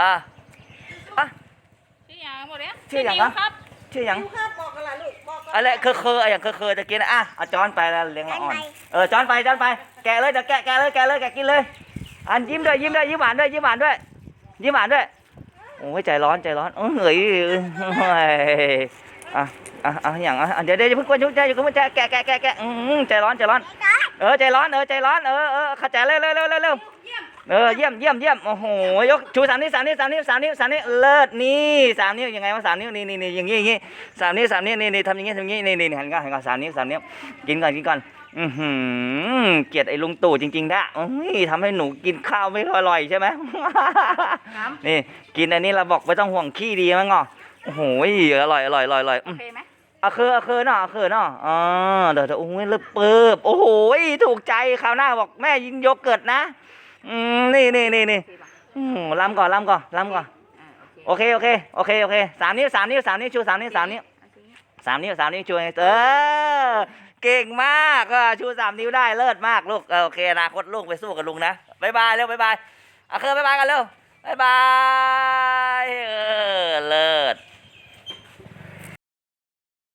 อะอะชื่อหยังหมดเลยชื่อหยังนิววะครับชื่อหยังลูกครับบอกกันละลูกบอกกันอะไรเคอเคออย่างเคอเคอตะกี้นะอะเอาจอนไปแล้วเลี้ยงละอ่อนเออจอนไปจอนไป แกะเลยเดี๋ยวแกะแกะเลยแกะเลยแกะกินเลย อันยิ้มด้วยยิ้มด้วยยิ้มหวานด้วยยิ้มหวานด้วยยิ้มหวานด้วยโอ้ยใจร้อนใจร้อนเออเฮ้ยเฮ้ยอะอะอะอย่างอะอะเดี๋ยวเดี๋ยวอย่าเพิ่งกวนยุกใจอย่าเพิ่งใจแกะแกะแกะแกะอืมใจร้อนใจร้อน เออใจร้อนเออใจร้อนเออเออเข้าใจเร็วเร็วเร็วเร็ว เร็วเออเยี่ยมเยี่ยมเยี่ยมโอ้โหยกชูสามนิ้วสามนิ้วสามนิ้วสามนิ้วสามนิ้วเลิศนี่สามนิ้วยังไงวะสามนิ้วนี่นี่นี่อย่างงี้อย่างงี้สามนิ้วสามนิ้วนี่นี่ทำอย่างงี้ทำอย่างงี้นี่นี่หันก่อนหันก่อนสามนิ้วสามนิ้วกินก่อนกินก่อนอือหือเกลียดไอ้ลุงตู่จริงๆนะโอ้ยทำให้หนูกินข้าวไม่อร่อยใช่ไหมนี่กินอันนี้เราบอกไม่ต้องห่วงขี้ดีมั้งอะโอ้โหอร่อยอร่อยอร่อยอร่อยโออืมเคไหมเอาคือเอาคือเนาะเอาคือเนาะอ๋อเดี๋ยวเดี๋ยวโอ้ยเลิบเปิบโอ้โหถูกใจคราวหน้าบอกแม่ยินโยเกิร์ตนะ อืมนี่นี่นี่นี่โอเคป่ะอืมลำก่อนลำก่อนลำก่อนอ่าโอเคโอเคโอเคโอเคโอเคสามนิ้วสามนิ้วสามนิ้วชูสามนิ้วสามนิ้วโอเคสามนิ้วสามนิ้วชูให้เออเก่งมากก็ชูสามนิ้วได้เลิศมากลูกเออโอเคอนาคตลูกไปสู้กับลุงนะบ๊ายบายเร็วบ๊ายบายเอาคือบ๊ายบายกันเร็วบ๊ายบายเออ